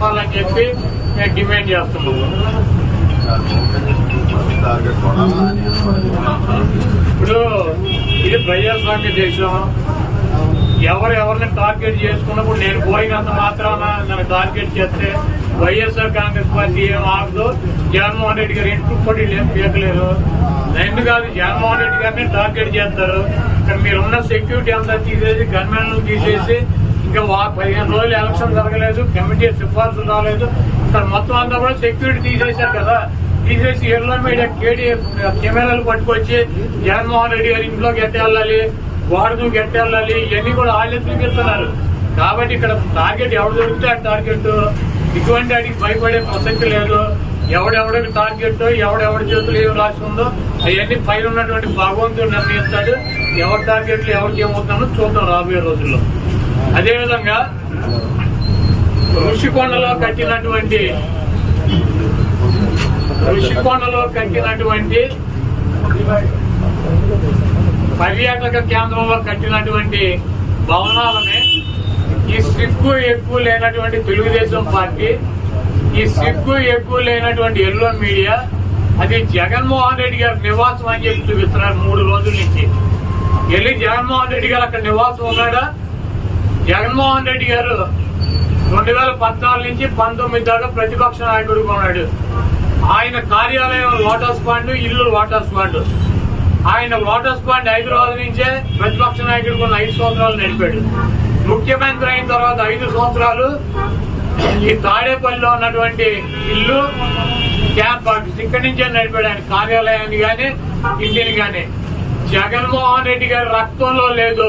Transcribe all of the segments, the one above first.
చేయాలని చెప్పి మేము డిమాండ్ చేస్తున్నాము ఇప్పుడు ఇది ప్రజాస్వామ్య దేశం ఎవరు ఎవరిని టార్గెట్ చేసుకున్నప్పుడు నేను పోయినంత మాత్రాన నన్ను టార్గెట్ చేస్తే వైఎస్ఆర్ కాంగ్రెస్ పార్టీ ఏం ఆగదు జగన్మోహన్ రెడ్డి గారు ఇంటి కూడా ఏం పీకలేరు నన్ను కాదు జగన్మోహన్ రెడ్డి గారిని టార్గెట్ చేస్తారు ఇక్కడ మీరున్న సెక్యూరిటీ అంతా తీసేసి గన్మెన్లు తీసేసి ఇంకా పదిహేను రోజులు ఎలక్షన్ జరగలేదు కమిటీ సిఫార్సు రాలేదు. ఇక్కడ మొత్తం అంతా కూడా సెక్యూరిటీ తీసేశారు కదా. తీసేసి ఎల్లో మీడియా కేడీ కెమెరాలు పట్టుకొచ్చి జగన్మోహన్ రెడ్డి గారి ఇంట్లోకి ఎట్టెళ్ళాలి గోడకు గెట్టెళ్ళాలి ఇవన్నీ కూడా వాళ్ళే చూపిస్తున్నారు. కాబట్టి ఇక్కడ టార్గెట్ ఎవడు దొరికితే ఆ టార్గెట్. ఇటువంటి వాటికి భయపడే ప్రసక్తి లేదు. ఎవడెవడికి టార్గెట్ ఎవడెవడి చేతులు ఏం రాసి ఉందో అవన్నీ పైన ఉన్నటువంటి భగవంతుడు నిర్ణయిస్తాడు. ఎవరి టార్గెట్లు ఎవరికి ఏమవుతుందో చూద్దాం రాబోయే రోజుల్లో. అదేవిధంగా ఋషికొండలో కట్టినటువంటి ఋషికొండలో కట్టినటువంటి పర్యాటక కేంద్రంలో కట్టినటువంటి భవనాలని ఈ సిగ్గు ఎక్కువ లేనటువంటి తెలుగుదేశం పార్టీ ఈ సిగ్గు ఎక్కువ లేనటువంటి ఎల్లో మీడియా అది జగన్మోహన్ రెడ్డి గారి నివాసం అని చెప్పి చూపిస్తున్నారు మూడు రోజుల నుంచి. వెళ్ళి జగన్మోహన్ రెడ్డి గారు అక్కడ నివాసం ఉన్నాడా? జగన్మోహన్ రెడ్డి గారు రెండు వేల పద్నాలుగు నుంచి పంతొమ్మిది దాకా ప్రతిపక్ష నాయకుడుగా ఉన్నాడు. ఆయన కార్యాలయం లోటస్ పాండ్ ఇల్లు లోటస్ పాండ్. ఆయన లోటస్ పాండ్ హైదరాబాద్ నుంచే ప్రతిపక్ష నాయకుడికి ఉన్న ఐదు సంవత్సరాలు నడిపాడు. ముఖ్యమంత్రి అయిన తర్వాత ఐదు సంవత్సరాలు ఈ తాడేపల్లిలో ఉన్నటువంటి ఇల్లు క్యాంప్ ఆఫీస్ ఇక్కడి నుంచే నడిపాడు ఆయన కార్యాలయాన్ని కానీ ఇంటిని కానీ జగన్మోహన్ రెడ్డి గారి రక్తంలో లేదు.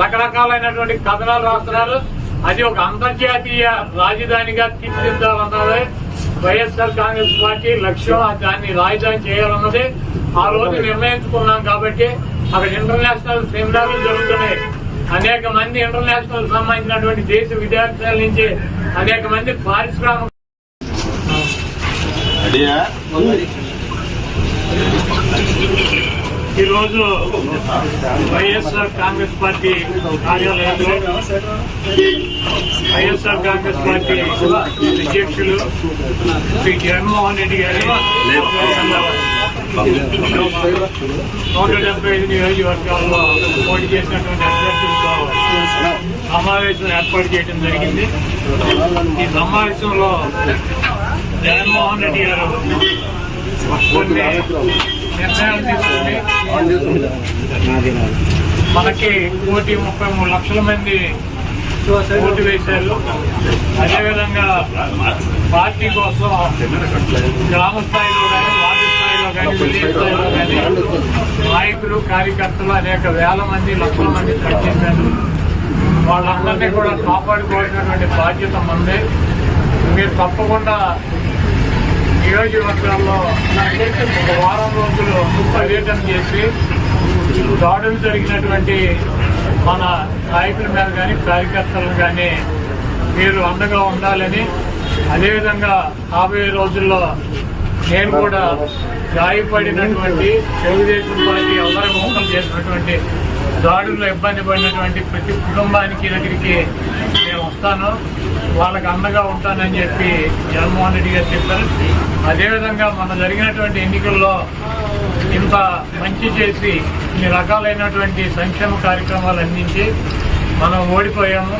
రకరకాలైనటువంటి కథనాలు రాస్తున్నారు. అది ఒక అంతర్జాతీయ రాజధానిగా తీర్చిదిద్దాలన్నది వైఎస్ఆర్ కాంగ్రెస్ పార్టీ లక్ష్యం దాన్ని రాజధాని చేయాలన్నది ఆ రోజు నిర్ణయించుకున్నాం కాబట్టి అక్కడ ఇంటర్నేషనల్ సెమినార్లు జరుగుతున్నాయి. అనేక మంది ఇంటర్నేషనల్ సంబంధించినటువంటి దేశ విద్యార్థుల నుంచి అనేక మంది పారిశ్రామిక రెడీయా ఈరోజు వైఎస్ఆర్ కాంగ్రెస్ పార్టీ కార్యాలయంలో వైఎస్ఆర్ కాంగ్రెస్ పార్టీ అధ్యక్షులు శ్రీ జగన్మోహన్ రెడ్డి గారి నూట డెబ్బై ఐదు నియోజకవర్గాల్లో పోటీ చేసినటువంటి అభ్యర్థులతో సమావేశం ఏర్పాటు చేయడం జరిగింది. ఈ సమావేశంలో జగన్మోహన్ రెడ్డి గారు కొన్ని నిర్ణయాలు తీసుకుని మనకి కోటి ముప్పై మూడు లక్షల మంది ఓటు వేశారు. అదేవిధంగా పార్టీ కోసం గ్రామ స్థాయిలో కానీ వార్డు స్థాయిలో కానీ విలేజ్ స్థాయిలో కానీ నాయకులు కార్యకర్తలు అనేక వేల మంది లక్షల మంది పనిచేశారు. వాళ్ళందరినీ కూడా కాపాడుకోవాల్సినటువంటి బాధ్యత మంది మీరు తప్పకుండా నియోజకవర్గాల్లో ఒక వారం రోజులు పర్యటన చేసి దాడులు జరిగినటువంటి మన నాయకుల మీద కానీ కార్యకర్తలు కానీ మీరు అండగా ఉండాలని అదేవిధంగా రాబోయే రోజుల్లో నేను కూడా గాయపడినటువంటి తెలుగుదేశం పార్టీ అందరం మోసం చేసినటువంటి దాడుల్లో ఇబ్బంది పడినటువంటి ప్రతి కుటుంబానికి దగ్గరికి నేను వస్తాను. వాళ్ళకి అండగా ఉంటానని చెప్పి జగన్మోహన్ రెడ్డి గారు చెప్పారు. అదేవిధంగా మన జరిగినటువంటి ఎన్నికల్లో ఇంత మంచి చేసి ఇన్ని రకాలైనటువంటి సంక్షేమ కార్యక్రమాలు అందించి మనం ఓడిపోయాము.